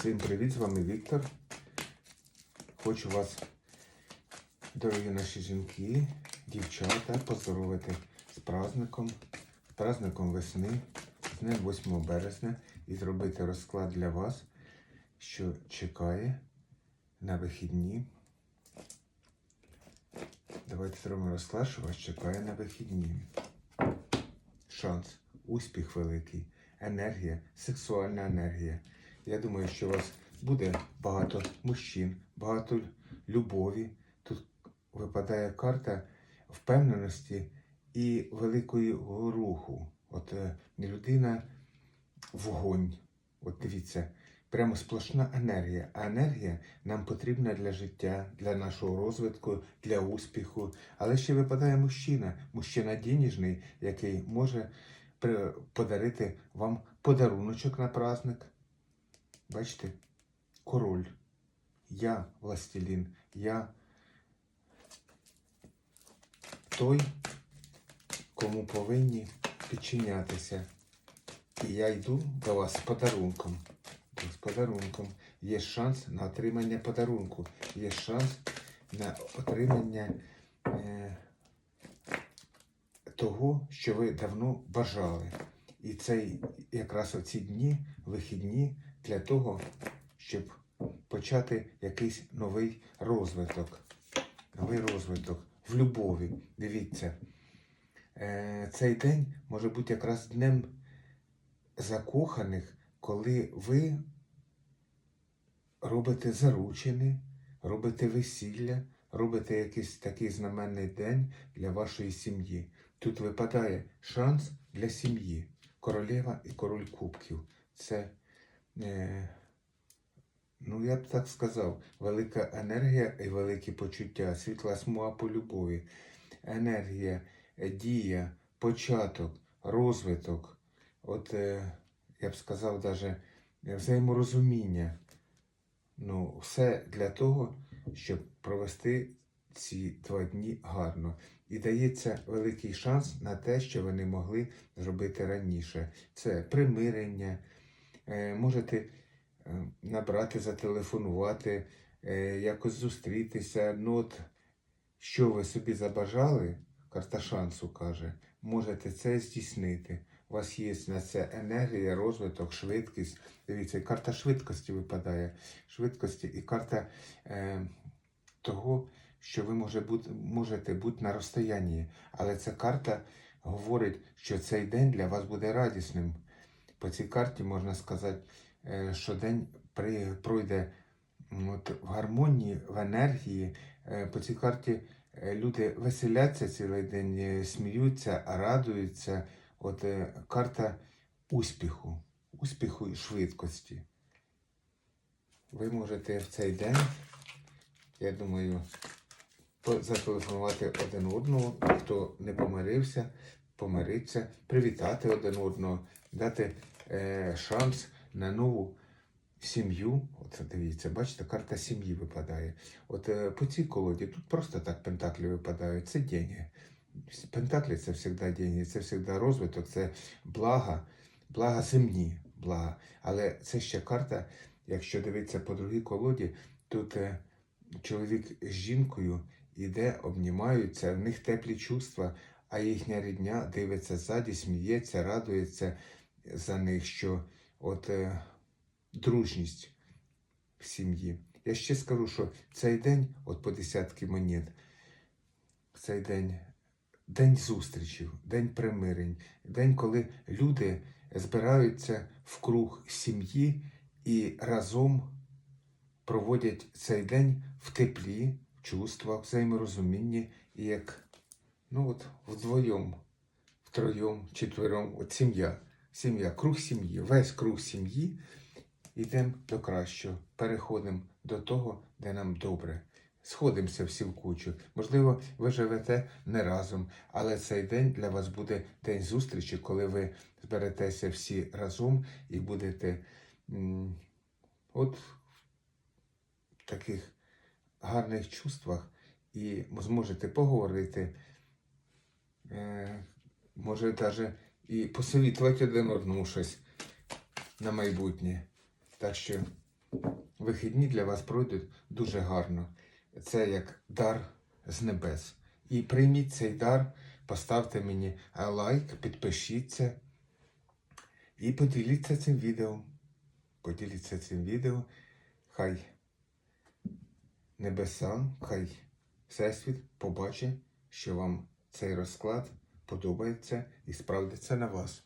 Всім привіт, з вами Віктор. Хочу вас, дорогі наші жінки, дівчата, поздоровити з праздником, з праздником весни, з днем 8 березня і зробити розклад для вас, що чекає на вихідні. Давайте зробимо розклад, що вас чекає на вихідні. Шанс, успіх великий, енергія, сексуальна енергія. Я думаю, що у вас буде багато мужчин, багато любові. Тут випадає карта впевненості і великого руху. От е, людина вогонь. От дивіться, прямо сплошна енергія. А енергія нам потрібна для життя, для нашого розвитку, для успіху. Але ще випадає мужчина, мужчина дініжний, який може подарити вам подаруночок на праздник. Бачите, король. Я властелін. Я той, кому повинні підчинятися. І я йду до вас з подарунком. З подарунком. Є шанс на отримання подарунку. Є шанс на отримання е, того, що ви давно бажали. І це якраз оці дні, вихідні, для того, щоб почати якийсь новий розвиток. Новий розвиток в любові. Дивіться, е, цей день може бути якраз днем закоханих, коли ви робите заручини, робите весілля, робите якийсь такий знаменний день для вашої сім'ї. Тут випадає шанс для сім'ї. Королева і король кубків. Це, ну я б так сказав, велика енергія і великі почуття, світла смуга по любові, енергія, е, дія, початок, розвиток. От е, я б сказав, даже взаєморозуміння. Ну, все для того, щоб провести ці два дні гарно. І дається великий шанс на те, що ви не могли зробити раніше. Це примирення, е, можете е, набрати, зателефонувати, е, якось зустрітися. Ну, от, що ви собі забажали, карта шансу каже, можете це здійснити. У вас є на це енергія, розвиток, швидкість. Дивіться, карта швидкості випадає. Швидкості і карта е, того, що ви може бути, можете бути на розстоянні. Але ця карта говорить, що цей день для вас буде радісним. По цій карті можна сказати, е, що день при, пройде от, в гармонії, в енергії. Е, По цій карті е, люди веселяться цілий день, сміються, радуються. От карта успіху, успіху і швидкості. Ви можете в цей день, я думаю, зателефонувати один одному, хто не помирився, помириться, привітати один одного, дати е, шанс на нову сім'ю. Оце дивіться, бачите, карта сім'ї випадає. От е, по цій колоді тут просто так пентаклі випадають. Це деньги. Пентаклі це завжди деньги, це завжди розвиток, це блага, блага земні, блага. Але це ще карта, якщо дивитися по другій колоді, тут е, чоловік з жінкою іде, обнімаються, в них теплі чувства, а їхня рідня дивиться ззаді, сміється, радується за них, що от е, дружність в сім'ї. Я ще скажу, що цей день, от по десятки монет, цей день день зустрічів, день примирень, день, коли люди збираються в круг сім'ї і разом проводять цей день в теплі, в чувствах, взаєморозумінні і як ну от вдвоєм, втроєм, четвером, от сім'я, сім'я, круг сім'ї, весь круг сім'ї. Йдемо до кращого, переходимо до того, де нам добре. Сходимося всі в кучу. Можливо, ви живете не разом, але цей день для вас буде день зустрічі, коли ви зберетеся всі разом і будете от в таких гарних чувствах і зможете поговорити, може навіть і посовітувати один одному щось на майбутнє. Так що вихідні для вас пройдуть дуже гарно. Це як дар з небес. І прийміть цей дар, поставте мені е, лайк, підпишіться і поділіться цим відео. Поділіться цим відео. Хай небеса, хай Всесвіт побачить, що вам цей розклад подобається і справдиться на вас.